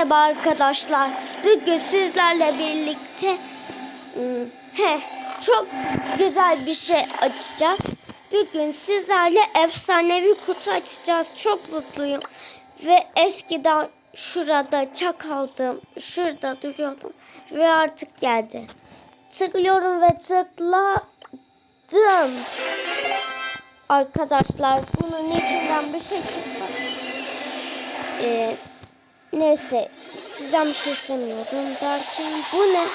Merhaba arkadaşlar. Bugün sizlerle birlikte hmm, he, çok güzel bir şey açacağız. Bugün sizlerle efsanevi kutu açacağız. Çok mutluyum. Ve eskiden şurada çakaldım. Şurada duruyordum. Ve artık geldi. Tıklıyorum ve tıkladım. Arkadaşlar bunun içinden bir şey çıkmaz. Ee, neyse sizden bir şey istemiyorum derken bu ne?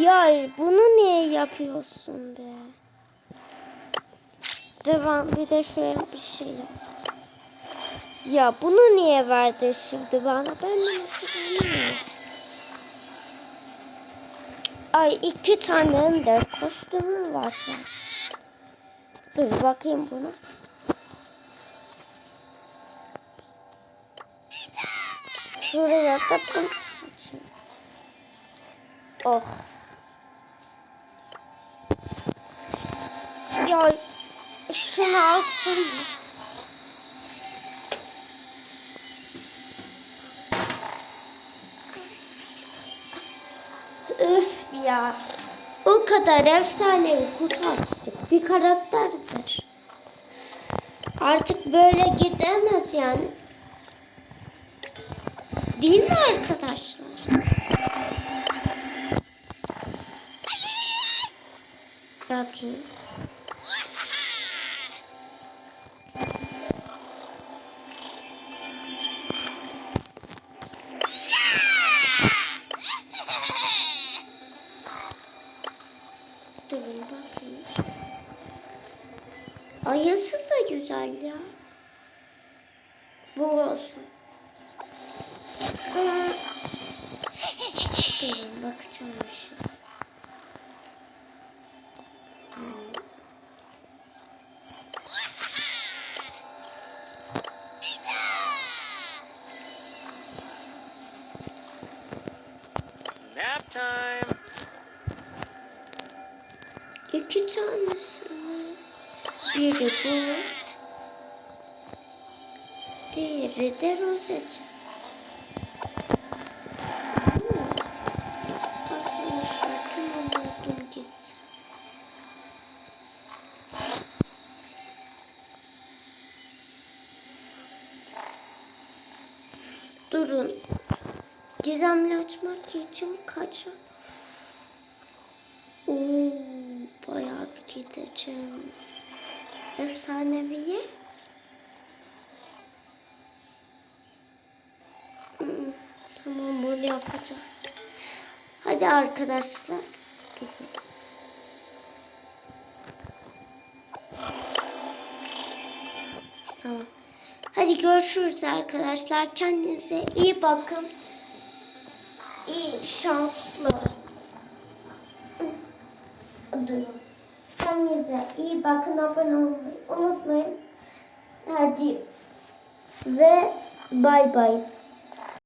Ya bunu niye yapıyorsun be? Devam bir de şöyle bir şey yapacağım. Ya bunu niye verdin şimdi bana? Ben yapıyorum. Ay iki tane de kostümüm var. Dur bakayım buna. Şuraya da bunu. Oh. Ya şunu alsana. Öf ya. O kadar efsanevi kutu açtık. Bir karakter ver. Artık böyle gidemez yani. Değil mi arkadaşlar? Bakayım. Durun bakayım. Ayısı da güzel ya. Bu olsun. Durun bakacağım bir. Hmm. Nap time. İki tanesi mi? Biri bu. Diğeri de rozet. Durun. Gizemli açmak için kaç Oo, bayağı bir gideceğim. Efsaneviye. Hmm, tamam böyle yapacağız. Hadi arkadaşlar. Durun. Tamam. Hadi görüşürüz arkadaşlar. Kendinize iyi bakın. İyi şanslı. Durun. Kendinize iyi bakın. Abone olmayı unutmayın. Hadi ve bay bay.